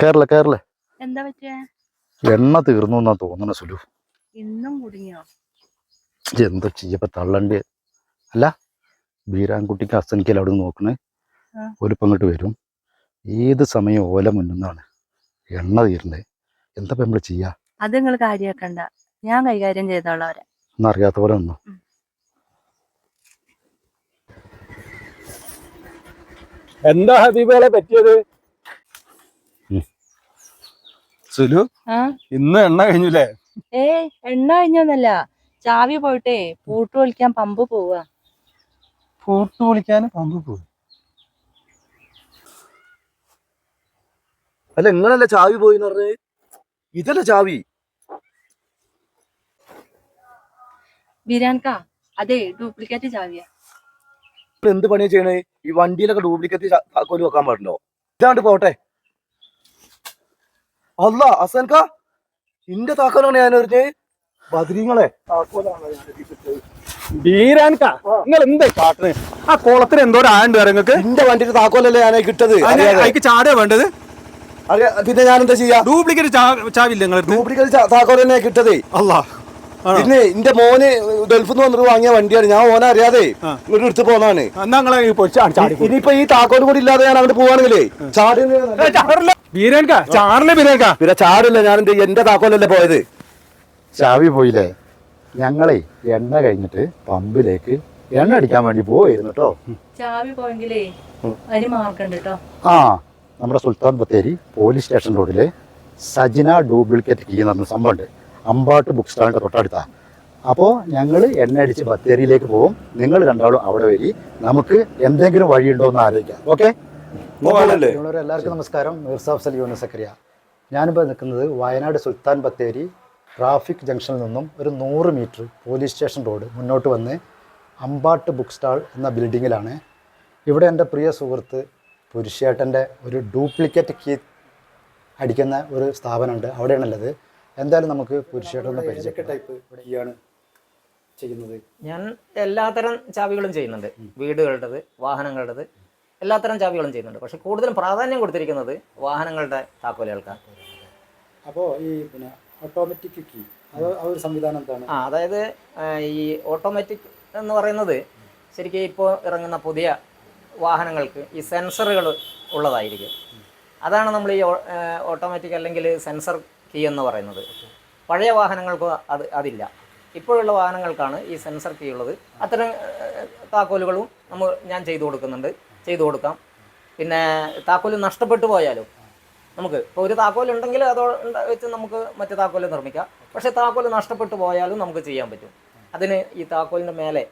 കേരള കേരള എന്താ പറ്റിയ? എണ്ണ തീർന്നു എന്നാ തോന്നണ സുലു. ഇന്നും കുടുങ്ങിയോ എന്താ ചെയ്യപ്പോ തള്ളണ്ടേ. അല്ല ബീരാൻകുട്ടിക്ക് അസനിക്കൽ അവിടെ നോക്കണേ. ഒലിപ്പം അങ്ങോട്ട് വരും. ഏത് സമയം ഓല മുന്നാണ് എണ്ണ തീരണ്ടേ? എന്താ നമ്മൾ ചെയ്യാ? അത് നിങ്ങൾ കാര്യാക്കണ്ട. ഞാൻ കൈകാര്യം ചെയ്തോളാം അവരെ. എന്നറിയാത്ത പോലെ ഒന്നും എന്താ ഹബീബുകളെ പറ്റിയത്? സുലു ഇന്ന് എണ്ണ കഴിഞ്ഞുല്ലേ? ഏ എണ്ണ കഴിഞ്ഞൊന്നല്ല. ചാവി പോയിട്ടേ പൂട്ട് പൊളിക്കാൻ പമ്പ് പോവാ. പൂട്ട് പൊളിക്കാൻ പമ്പ് പോയി അല്ല ഇങ്ങനല്ല ചാവി പോയി പറഞ്ഞേ ഇതല്ല ചാവി? ബിരാൻക അതെ ഡ്യൂപ്ലിക്കേറ്റ് ചാവിയാ. എന്ത് പണിയാ ചെയ്യണേ? ഈ വണ്ടിയിലൊക്കെ ഡ്യൂപ്ലിക്കേറ്റ് വെക്കാൻ പാടുണ്ടോ? ഇതാണ്ട് പോട്ടെ. അല്ല അസൻക ഇന്റെ താക്കോലാണ് ഞാൻ എറിഞ്ഞേ ബദ്രീങ്ങളെ. ബീരാൻക നിങ്ങൾ എന്താ കാട്ടണ്? ആ കുളത്തിന് എന്തോ ആണ്ട് വരെ നിങ്ങക്ക് ഇന്റെ വണ്ടിയുടെ താക്കോലല്ലേ ഞാൻ കിട്ടത്. അതിക്ക് ചാടുക വേണ്ടത്? പിന്നെ ഞാൻ എന്താ ചെയ്യാ ഡ്യൂപ്ലിക്കേറ്റ് ചാവില്ല നിങ്ങൾ ഡ്യൂപ്ലിക്കേറ്റ് താക്കോൽ തന്നെ കിട്ടത്? അല്ലാ? പിന്നെ എന്റെ മോന് ഗൾഫിൽ നിന്ന് വന്നിട്ട് വാങ്ങിയ വണ്ടിയാണ്. ഞാൻ ഓനെ അറിയാതെ ഇവിടെ ഇങ്ങോട്ട് എടുത്ത് പോന്നാണ്. ഇനിയിപ്പോ ഈ താക്കോൽ കൂടി ഇല്ലാതെ ഞാൻ അങ്ങോട്ട് പോവാണെങ്കിലേ ചാടല്ലേ? ബീരാൻക പിന്നെ ചാടില്ല ഞാൻ എന്റെ എന്റെ താക്കോലല്ലേ പോയത്? ചാവി പോയില്ലേ? ഞങ്ങളെ എണ്ണ കഴിഞ്ഞിട്ട് പമ്പിലേക്ക് എണ്ണ അടിക്കാൻ വേണ്ടി പോയിരുന്നു കേട്ടോ ചാവി പോയെങ്കിലേ അതിന് മാർക്കുണ്ട് കേട്ടോ ആ നമ്മുടെ സുൽത്താൻ ബത്തേരി പോലീസ് സ്റ്റേഷൻ റോഡിലെ സജിന ഡ്യൂപ്ലിക്കേറ്റ് കീ എന്ന് പറഞ്ഞ സംഭവമുണ്ട് അമ്പാട്ട് ബുക്ക് സ്റ്റാളിന്റെ തൊട്ടടുത്താണ് അപ്പോൾ ഞങ്ങൾ എണ്ണ അടിച്ച് ബത്തേരിയിലേക്ക് പോകും. നിങ്ങൾ രണ്ടാളും അവിടെ വരി. നമുക്ക് എന്തെങ്കിലും വഴിയുണ്ടോ എന്ന് ആലോചിക്കാം. ഓക്കെ? എല്ലാവർക്കും നമസ്കാരം. മിർസാഫ് സലി യൂനസക്രിയ ഞാനിപ്പോൾ നിൽക്കുന്നത് വയനാട് സുൽത്താൻ ബത്തേരി ട്രാഫിക് ജംഗ്ഷനിൽ നിന്നും ഒരു നൂറ് മീറ്റർ പോലീസ് സ്റ്റേഷൻ റോഡ് മുന്നോട്ട് വന്ന് അമ്പാട്ട് ബുക്ക് സ്റ്റാൾ എന്ന ബിൽഡിങ്ങിലാണ്. ഇവിടെ എന്റെ പ്രിയ സുഹൃത്ത് പുരുഷേട്ടന്റെ ഒരു ഡ്യൂപ്ലിക്കേറ്റ് കീ അടിക്കുന്ന ഒരു സ്ഥാപനമുണ്ട്. അവിടെയാണുള്ളത്. എന്തായാലും നമുക്ക് പുരുഷേട്ടൻ പരിചയപ്പെട്ടാണ് ചെയ്യുന്നത്? ഞാൻ എല്ലാത്തരം ചാവികളും ചെയ്യുന്നുണ്ട്. വീടുകളുടേത് വാഹനങ്ങളുടേത് എല്ലാത്തരം ചാവികളും ചെയ്യുന്നുണ്ട്. പക്ഷെ കൂടുതലും പ്രാധാന്യം കൊടുത്തിരിക്കുന്നത് വാഹനങ്ങളുടെ താക്കോലുകൾക്കാണ്. അപ്പോൾ ഈ പിന്നെ ഓട്ടോമാറ്റിക് കീ അത് ആ ഒരു സംവിധാനം എന്താണ്? ആ അതായത് ഈ ഓട്ടോമാറ്റിക് എന്ന് പറയുന്നത് ശരിക്കും ഇപ്പോൾ ഇറങ്ങുന്ന പുതിയ വാഹനങ്ങൾക്ക് ഈ സെൻസറുകൾ ഉള്ളതായിരിക്കും. അതാണ് നമ്മൾ ഈ ഓട്ടോമാറ്റിക് അല്ലെങ്കിൽ സെൻസർ കീ എന്ന് പറയുന്നത്. പഴയ വാഹനങ്ങൾക്ക് അത് അതില്ല. ഇപ്പോഴുള്ള വാഹനങ്ങൾക്കാണ് ഈ സെൻസർ കീ ഉള്ളത്. അത്തരം താക്കോലുകളും നമ്മൾ ഞാൻ ചെയ്തു കൊടുക്കുന്നുണ്ട്. ചെയ്തു കൊടുക്കാം. പിന്നെ താക്കോൽ നഷ്ടപ്പെട്ടു പോയാലും നമുക്ക് ഇപ്പോൾ ഒരു താക്കോൽ ഉണ്ടെങ്കിൽ അതോ വെച്ച് നമുക്ക് മറ്റു താക്കോൽ നിർമ്മിക്കാം. പക്ഷേ താക്കോൽ നഷ്ടപ്പെട്ടു പോയാലും നമുക്ക് ചെയ്യാൻ പറ്റും. അതിന് ഈ താക്കോലിന്റെ മേലെ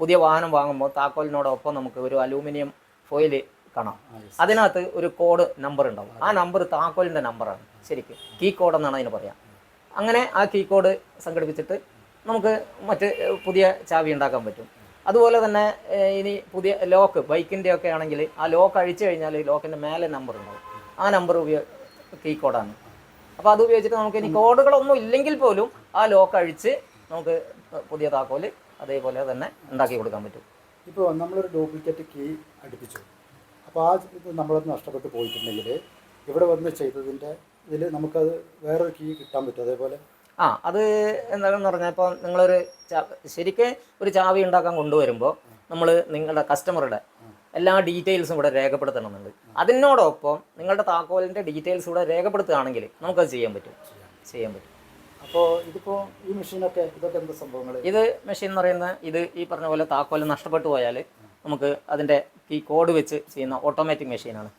പുതിയ വാഹനം വാങ്ങുമ്പോൾ താക്കോലിനോടൊപ്പം നമുക്ക് ഒരു അലൂമിനിയം ഫോയിൽ കാണാം. അതിനകത്ത് ഒരു കോഡ് നമ്പർ ഉണ്ടാവും. ആ നമ്പർ താക്കോലിന്റെ നമ്പറാണ് ശരിക്കും. കീ കോഡ് എന്നാണ് അതിന് പറയാം. അങ്ങനെ ആ കീ കോഡ് സംഘടിപ്പിച്ചിട്ട് നമുക്ക് മറ്റ് പുതിയ ചാവി ഉണ്ടാക്കാൻ പറ്റും. അതുപോലെ തന്നെ ഇനി പുതിയ ലോക്ക് ബൈക്കിന്റെ ഒക്കെ ആണെങ്കിൽ ആ ലോക്ക് അഴിച്ചു കഴിഞ്ഞാൽ ലോക്കിന്റെ മേലെ നമ്പർ ഉണ്ടാവും. ആ നമ്പർ ഉപയോഗ കീ കോഡാണ് അപ്പോൾ അത് ഉപയോഗിച്ചിട്ട് നമുക്ക് ഇനി കോഡുകളൊന്നും ഇല്ലെങ്കിൽ പോലും ആ ലോക്ക് അഴിച്ച് നമുക്ക് പുതിയ താക്കോൽ അതേപോലെ തന്നെ ഉണ്ടാക്കി കൊടുക്കാൻ പറ്റും. ഇപ്പോൾ നമ്മളൊരു ഡ്യൂപ്ലിക്കേറ്റ് കീ അടുപ്പിച്ചു. അപ്പോൾ ആ ഇത് നമ്മളത് നഷ്ടപ്പെട്ട് പോയിട്ടുണ്ടെങ്കിൽ ഇവിടെ വന്ന് ചെയ്തതിന്റെ ഇതിൽ നമുക്കത് വേറൊരു കീ കിട്ടാൻ പറ്റും. അതേപോലെ ആ അത് എന്താണെന്ന് പറഞ്ഞാൽ ഇപ്പോൾ നിങ്ങളൊരു ശരിക്കും ഒരു ചാവി ഉണ്ടാക്കാൻ കൊണ്ടുവരുമ്പോൾ നമ്മൾ നിങ്ങളുടെ കസ്റ്റമറുടെ എല്ലാ ഡീറ്റെയിൽസും ഇവിടെ രേഖപ്പെടുത്തണമെന്നുണ്ട്. അതിനോടൊപ്പം നിങ്ങളുടെ താക്കോലിന്റെ ഡീറ്റെയിൽസ് ഇവിടെ രേഖപ്പെടുത്തുകയാണെങ്കിൽ നമുക്കത് ചെയ്യാൻ പറ്റും. ചെയ്യാൻ പറ്റും. അപ്പോൾ ഇതിപ്പോൾ ഈ മെഷീനൊക്കെ ഇതൊക്കെ എന്താ സംഭവങ്ങൾ ഇത് മെഷീൻ എന്ന് പറയുന്നത് ഇത് ഈ പറഞ്ഞ പോലെ താക്കോൽ നഷ്ടപ്പെട്ടു പോയാൽ നമുക്ക് അതിന്റെ ഈ കോഡ് വെച്ച് ചെയ്യുന്ന ഓട്ടോമാറ്റിക് മെഷീനാണ്.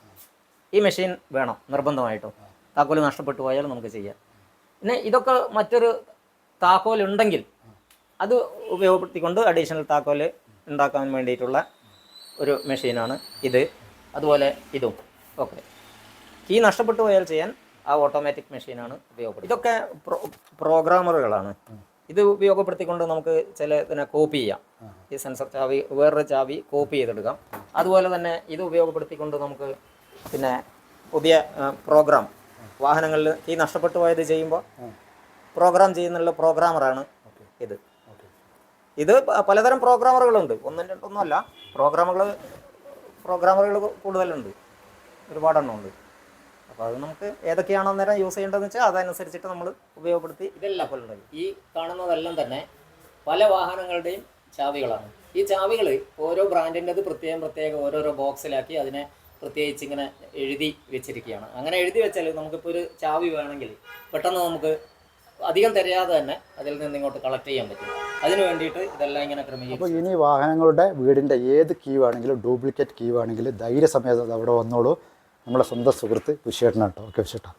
ഈ മെഷീൻ വേണം നിർബന്ധമായിട്ടും. താക്കോൽ നഷ്ടപ്പെട്ടു പോയാൽ നമുക്ക് ചെയ്യാം. പിന്നെ ഇതൊക്കെ മറ്റൊരു താക്കോൽ ഉണ്ടെങ്കിൽ അത് ഉപയോഗപ്പെടുത്തിക്കൊണ്ട് അഡീഷണൽ താക്കോൽ ഉണ്ടാക്കാൻ വേണ്ടിയിട്ടുള്ള ഒരു മെഷീനാണ് ഇത്. അതുപോലെ ഇതും. ഓക്കെ. കീ നഷ്ടപ്പെട്ടു പോയാൽ ചെയ്യാൻ ആ ഓട്ടോമാറ്റിക് മെഷീനാണ് ഉപയോഗപ്പെടുത്തുന്നത് ഇതൊക്കെ പ്രോ പ്രോഗ്രാമറുകളാണ്. ഇത് ഉപയോഗപ്പെടുത്തിക്കൊണ്ട് നമുക്ക് ചില കോപ്പി ചെയ്യാം. ഈ സെൻസർ ചാവി വേറൊരു ചാവി കോപ്പി ചെയ്തെടുക്കാം. അതുപോലെ തന്നെ ഇത് ഉപയോഗപ്പെടുത്തിക്കൊണ്ട് നമുക്ക് പിന്നെ പുതിയ പ്രോഗ്രാം. വാഹനങ്ങളിൽ ഈ നഷ്ടപ്പെട്ടു പോയത് ചെയ്യുമ്പോൾ പ്രോഗ്രാം ചെയ്യുന്നുള്ള പ്രോഗ്രാമറാണ് ഇത്. ഇത് പലതരം പ്രോഗ്രാമറുകളുണ്ട്. ഒന്നും രണ്ടൊന്നും അല്ല പ്രോഗ്രാമുകൾ പ്രോഗ്രാമറുകൾ കൂടുതലുണ്ട്. ഒരുപാടെണ്ണം ഉണ്ട് അപ്പോൾ അത് നമുക്ക് ഏതൊക്കെയാണോ നേരം യൂസ് ചെയ്യേണ്ടതെന്ന് വെച്ചാൽ അതനുസരിച്ചിട്ട് നമ്മൾ ഉപയോഗപ്പെടുത്തി ഇതെല്ലാം ഈ കാണുന്നതെല്ലാം തന്നെ പല വാഹനങ്ങളുടെയും ചാവികളാണ്. ഈ ചാവികൾ ഓരോ ബ്രാൻഡിന്റെത് പ്രത്യേകം പ്രത്യേകം ഓരോരോ ബോക്സിലാക്കി അതിനെ പ്രത്യേകിച്ച് ഇങ്ങനെ എഴുതി വെച്ചിരിക്കുകയാണ്. അങ്ങനെ എഴുതി വെച്ചാൽ നമുക്കിപ്പോൾ ഒരു ചാവി വേണമെങ്കിൽ പെട്ടെന്ന് നമുക്ക് അധികം തിരയാതെ തന്നെ അതിൽ നിന്ന് ഇങ്ങോട്ട് കളക്ട് ചെയ്യാൻ പറ്റും. അതിന് വേണ്ടിയിട്ട് ഇതെല്ലാം ഇങ്ങനെ ക്രമീകരിച്ചു ഇനി വാഹനങ്ങളുടെ വീടിന്റെ ഏത് കീ വേണമെങ്കിലും ഡ്യൂപ്ലിക്കേറ്റ് കീ വേണമെങ്കിൽ ധൈര്യസമേതം അവിടെ വന്നോളൂ. നമ്മളെ സ്വന്തം സുഹൃത്ത് വിശേഷനാട്ടോ ഓക്കെ വിശേട്ടാ